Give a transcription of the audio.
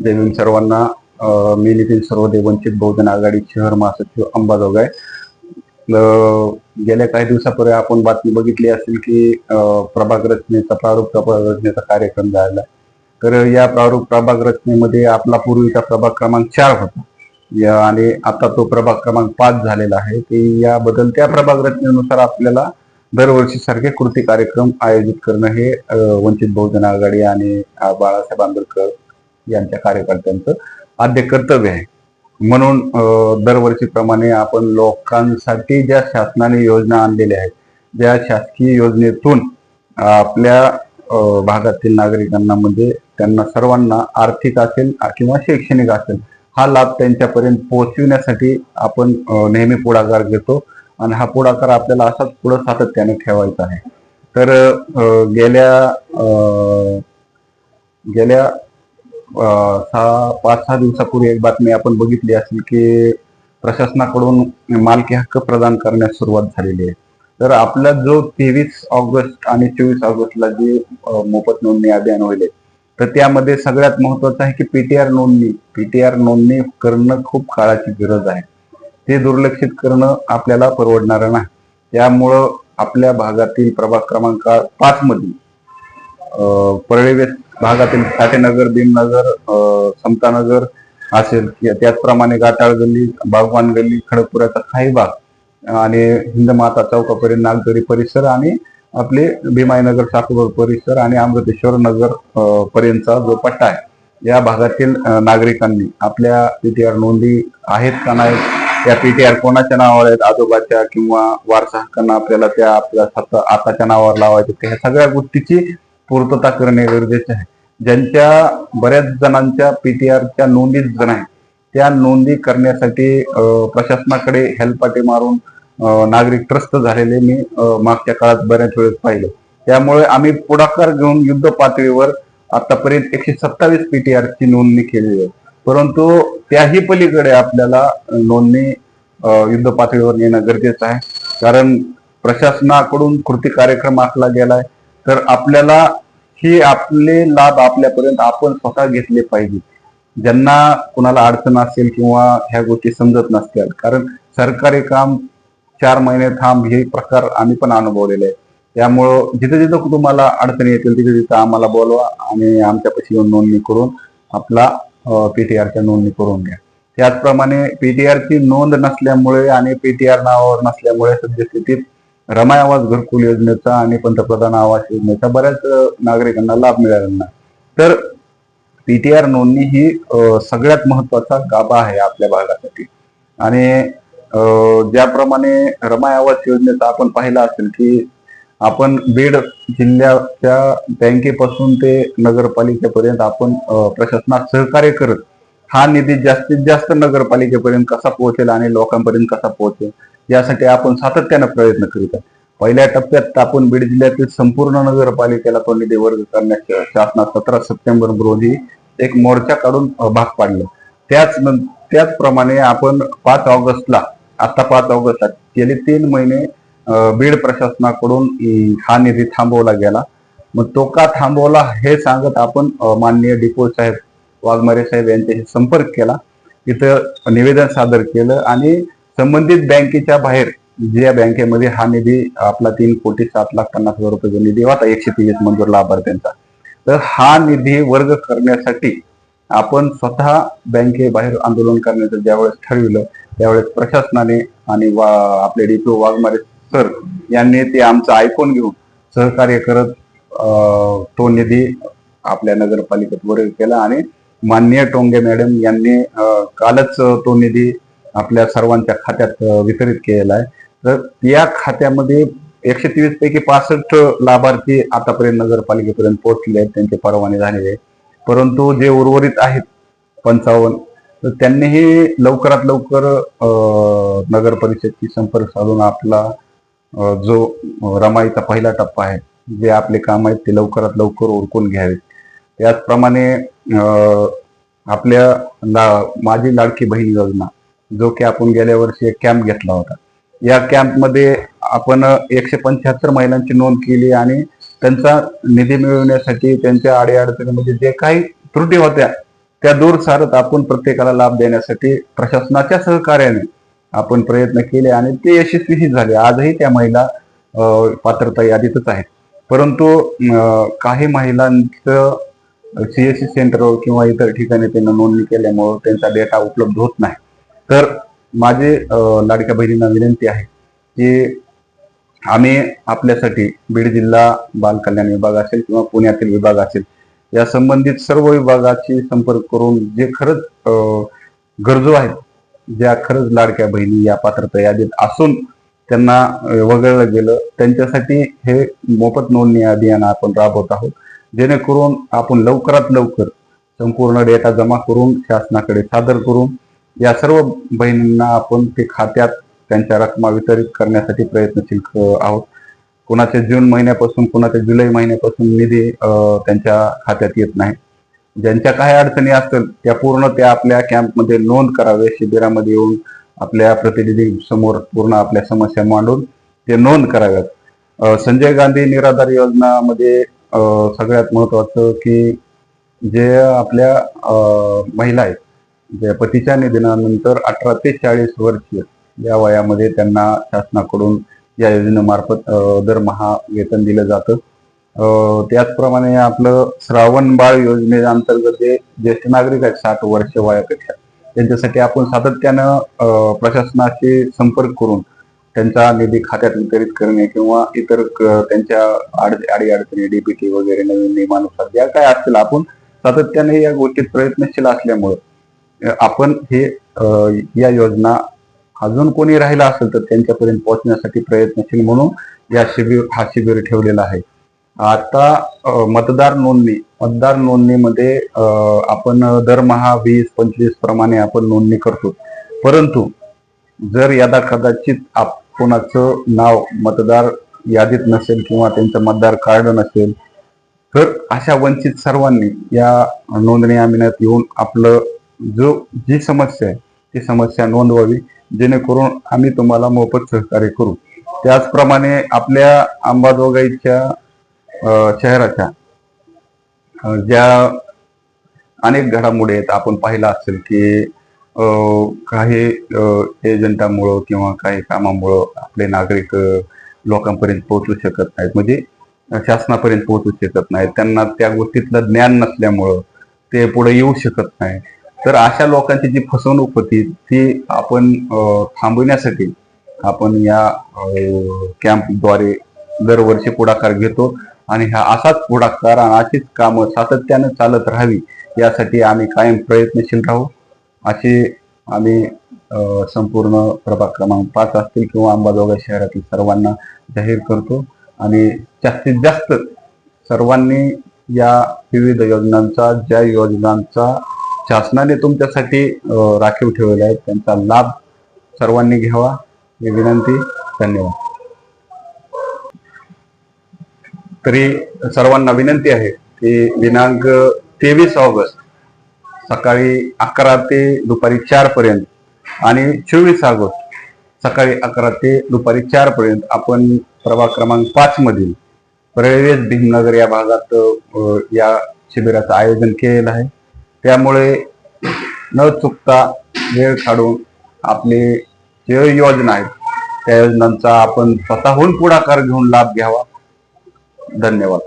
देवीन सर्वांना मी नितीन सर्वदे वंचित बहुजन आघाडी शहर महासचिव अंबाजोगाय अं, गेल्या काही दिवसापूर्वी आपण बातमी बघितली असेल की प्रभाग रचनेचा प्रारूप प्रभाग रचनेचा कार्यक्रम झाला. तर या प्रारूप प्रभाग रचनेमध्ये आपला पूर्वीचा प्रभाग क्रमांक चार होता. या आणि आता तो प्रभाग क्रमांक पाच झालेला आहे. की या बदलत्या प्रभाग रचनेनुसार आपल्याला दरवर्षी सारखे कृती कार्यक्रम आयोजित करणं हे वंचित बहुजन आघाडी आणि बाळासाहेब आंबेडकर यांच्या कार्यकर्त्यांचं आद्य कर्तव्य आहे. म्हणून दरवर्षीप्रमाणे आपण लोकांसाठी ज्या शासनाने योजना आणलेल्या आहेत ज्या शासकीय योजनेतून आपल्या भागातील नागरिकांना म्हणजे त्यांना सर्वांना आर्थिक असेल किंवा शैक्षणिक असेल हा लाभ त्यांच्यापर्यंत पोहोचविण्यासाठी आपण नेहमी पुढाकार घेतो आणि हा पुढाकार आपल्याला असाच पुढं सातत्याने ठेवायचा आहे. तर गेल्या गेल्या सहा पाच सहा दिवसापूर्वी एक बातमी आपण बघितली असेल की प्रशासनाकडून मालकी हक्क प्रदान करण्यास सुरुवात झालेली आहे. तर आपला जो तेवीस ऑगस्ट आणि चोवीस ऑगस्टला जे मोफत नोंदणी अभियान होईल तर त्यामध्ये सगळ्यात महत्वाचं आहे की पीटीआर नोंदणी पीटीआर नोंदणी करणं खूप काळाची गरज आहे. ते दुर्लक्षित करणं आपल्याला परवडणार नाही. त्यामुळं आपल्या भागातील प्रभाग क्रमांक पाच मधील अं, परळी भागातील साठेनगर भीमनगर समतानगर असेल. त्याचप्रमाणे गाटाळ गल्ली बागवान गल्ली खडकपुराचा काही भाग आणि हिंदमाता चौकापर्यंत नागदरी परिसर आणि आपले भीमाईनगर साकोबर परिसर आणि अमृतेश्वर नगर पर्यंतचा जो पट्टा आहे या भागातील नागरिकांनी आपल्या पीटीआर नोंदी आहेत का नाही त्या पीटीआर कोणाच्या नावावर आहेत आजोबाच्या किंवा वारसा हक्कांना आपल्याला त्या आपल्या आताच्या नावावर लावायचे ह्या सगळ्या गोष्टीची पूर्तता करणे गरजेचे आहे. ज्यांच्या बऱ्याच जणांच्या पीटीआरच्या नोंदीच जण आहेत त्या नोंदी करण्यासाठी प्रशासनाकडे हेलपाटे मारून नागरिक त्रस्त झालेले मी मागच्या काळात बऱ्याच वेळेस पाहिलं. त्यामुळे आम्ही पुढाकार घेऊन युद्ध पातळीवर आतापर्यंत एकशे सत्तावीस पीटीआरची नोंदणी केली आहे. परंतु त्याही पलीकडे आपल्याला नोंदणी युद्ध पातळीवर नेणं गरजेचं आहे. कारण प्रशासनाकडून कृती कार्यक्रम आखला गेलाय तर आपल्याला हे आपले लाभ आपल्यापर्यंत आपण स्वतः घेतले पाहिजे. ज्यांना कुणाला अडचण असेल किंवा ह्या गोष्टी समजत नसतील कारण सरकारी काम चार महिने थांब हे प्रकार आम्ही पण अनुभवलेले आहे त्यामुळं जिथे जिथं तुम्हाला अडचणी येतील तिथे तिथं आम्हाला बोलवा आणि आमच्यापाशी येऊन नोंदणी करून आपला पीटीआरच्या नोंदणी करून घ्या. त्याचप्रमाणे पीटीआरची नोंद नसल्यामुळे आणि पीटीआर नावावर नसल्यामुळे सद्यस्थितीत रमाय आवास घरकुल योजनेचा आणि पंतप्रधान आवास योजनेचा बऱ्याच नागरिकांना लाभ मिळाला नाही. तर पीटीआर नोंदणी ही सगळ्यात महत्त्वाचा गाभा आहे आपल्या भागासाठी. आणि अं, ज्याप्रमाणे रमाय आवास योजनेचा आपण पाहिला असेल की आपण बीड जिल्ह्याच्या बँकेपासून ते नगरपालिकेपर्यंत आपण प्रशासनात सहकार्य करत हा निधी जास्तीत जास्त नगरपालिकेपर्यंत कसा पोहोचेल आणि लोकांपर्यंत कसा पोहोचेल? यासाठी आपण सातत्यानं प्रयत्न करीत आहे. पहिल्या टप्प्यात आपण बीड जिल्ह्यातील संपूर्ण नगरपालिकेला तो निधी वर्ग करण्यास शासनात सतरा सप्टेंबर रोजी एक मोर्चा काढून भाग पाडलं. त्याच त्याचप्रमाणे आपण पाच ऑगस्टला आता पाच ऑगस्टला गेले तीन महिने बीड प्रशासनाकडून हा निधी थांबवला गेला. मग तो का थांबवला हे सांगत आपण माननीय डिपो साहेब वाघमारे साहेब यांच्याशी संपर्क केला. इथं निवेदन सादर केलं आणि संबंधित बँकेच्या बाहेर ज्या बँकेमध्ये हा निधी आपला तीन कोटी सात लाख पन्नास हजार रुपये जो निधी होता एकशे तेवीस मंजूर लाभार्थ्यांचा. तर हा निधी वर्ग करण्यासाठी आपण स्वतः बँकेबाहेर आंदोलन करण्याचं ज्यावेळेस ठरविलं त्यावेळेस प्रशासनाने आणि वा आपले डीपीओ वाघमारे सर यांनी ते आमचं ऐकून घेऊन सहकार्य करत तो निधी आपल्या नगरपालिकेत वर्ग केला. आणि माननीय टोंगे मॅडम यांनी कालच तो निधी आपल्या सर्वांच्या खात्यात वितरित केलेला आहे. तर या खात्यामध्ये एकशे तेवीस पैकी पासष्ट लाभार्थी आतापर्यंत नगरपालिकेपर्यंत पोहोचले आहेत. त्यांचे परवाने झालेले आहेत. परंतु जे उर्वरित आहेत पंचावन्न तर त्यांनीही लवकरात लवकर नगर परिषदची संपर्क साधून आपला जो रमाईचा पहिला टप्पा आहे जे आपले काम आहेत ते लवकरात लवकर ओळखून घ्यावेत. त्याचप्रमाणे आपल्या ला माझी लाडकी बहीण योजना जो की आपण गेल्या वर्षी एक कॅम्प घेतला होता. या कॅम्पमध्ये आपण एकशे पंच्याहत्तर महिलांची नोंद केली आणि त्यांचा निधी मिळवण्यासाठी त्यांच्या अडीअडचणीमध्ये म्हणजे जे काही त्रुटी होत्या त्या दूर सारत आपण प्रत्येकाला लाभ देण्यासाठी प्रशासनाच्या सहकार्याने आपण प्रयत्न केले आणि ते यशस्वीही झाले. आजही त्या महिला पात्रता यादीतच आहेत. परंतु काही महिलांचं सीएससी सेंटरवर किंवा इतर ठिकाणी त्यांना नोंदणी केल्यामुळं त्यांचा डेटा उपलब्ध होत नाही. तर माझे लाडक्या बहिणींना विनंती आहे की आम्ही आपल्यासाठी बीड जिल्हा बाल कल्याण विभाग असेल किंवा पुण्यातील विभाग असेल या संबंधित सर्व विभागाशी संपर्क करून जे खरंच गरजू आहेत ज्या खरंच लाडक्या बहिणी या पात्रता यादीत असून त्यांना वगळलं गेलं त्यांच्यासाठी हे मोफत नोंदणी अभियान आपण राबवत आहोत जेणेकरून आपण लवकरात लवकर संपूर्ण डेटा जमा करून शासनाकडे सादर करून या सर्व बहिणींना आपण ते खात्यात त्यांच्या रकमा वितरित करण्यासाठी प्रयत्नशील आहोत. कुणाच्या जून महिन्यापासून कुणाच्या जुलै महिन्यापासून निधी त्यांच्या खात्यात येत नाही. ज्यांच्या काही अडचणी असतील त्या पूर्ण त्या आपल्या कॅम्पमध्ये नोंद करावे शिबिरामध्ये येऊन आपल्या प्रतिनिधी समोर पूर्ण आपल्या समस्या मांडून ते नोंद कराव्यात. संजय गांधी निराधार योजनामध्ये सगळ्यात महत्वाचं की जे आपल्या महिला आहेत ज्या पतीच्या निधनानंतर अठरा ते चाळीस वर्ष या वयामध्ये त्यांना शासनाकडून या योजनेमार्फत दरमहा वेतन दिलं जातं. अं, त्याचप्रमाणे आपलं श्रावण बाळ योजनेअंतर्गत जे ज्येष्ठ नागरिक आहेत साठ वर्ष वयापेक्षा त्यांच्यासाठी आपण सातत्यानं प्रशासनाशी संपर्क करून त्यांचा निधी खात्यात वितरित करणे किंवा इतर त्यांच्या आडी अडचणी डीपीटी वगैरे नवीन नियमानुसार ज्या काय असतील आपण सातत्याने या गोष्टीत प्रयत्नशील असल्यामुळे आपण हे या योजना अजून कोणी राहिला असेल तर त्यांच्यापर्यंत पोहोचण्यासाठी प्रयत्नशील म्हणून या शिबिर हा शिबिर ठेवलेला आहे. आता मतदार नोंदणी मतदार नोंदणीमध्ये आपण दरमहा वीस पंचवीस प्रमाणे आपण नोंदणी करतो. परंतु जर यदा कदाचित आप कोणाचं नाव मतदार यादीत नसेल किंवा त्यांचं मतदार कार्ड नसेल तर अशा वंचित सर्वांनी या नोंदणी अभियानात येऊन आपलं जो जी समस्या आहे ती समस्या नोंदवावी जेणेकरून आम्ही तुम्हाला मोफत सहकार्य करू. त्याचप्रमाणे आपल्या अंबाजोगाईच्या शहराच्या ज्या अनेक घडामोडी आहेत आपण पाहिलं असेल की काही एजंटामुळं किंवा काही कामामुळं आपले नागरिक लोकांपर्यंत पोहोचू शकत नाहीत. म्हणजे शासनापर्यंत पोहोचू शकत नाहीत. त्यांना त्या गोष्टीतलं ज्ञान नसल्यामुळं ते पुढे येऊ शकत नाही. तर अशा लोकांची जी फसवणूक होती ती आपण थांबविण्यासाठी थांबवण्यासाठी आपण या कॅम्पद्वारे दरवर्षी पुढाकार घेतो आणि हा असाच पुढाकार आणि अशीच कामं सातत्यानं चालत राहावी यासाठी आम्ही कायम प्रयत्नशील राहू. अशी आम्ही संपूर्ण प्रभाग क्रमांक पाच असतील किंवा अंबाजोगाई शहरातील सर्वांना जाहीर करतो आणि जास्तीत जास्त सर्वांनी या विविध योजनांचा ज्या योजनांचा शासनाने तुमच्यासाठी राखीव ठेवलेला आहे त्यांचा लाभ सर्वांनी घ्यावा. ही विनंती धन्यवाद. तरी सर्वांना विनंती आहे की दिनांक तेवीस ऑगस्ट सकाळी अकरा ते दुपारी चार पर्यंत आणि चोवीस ऑगस्ट सकाळी अकरा ते दुपारी चार पर्यंत आपण प्रभाग क्रमांक पाच मधील प्रवेश भीमनगर या भागात या शिबिराचं आयोजन केलेलं आहे. त्यामुळे न चुकता वेळ काढून आपले जे योजना आहेत त्या योजनांचा आपण स्वतःहून पुढाकार घेऊन लाभ घ्यावा. धन्यवाद.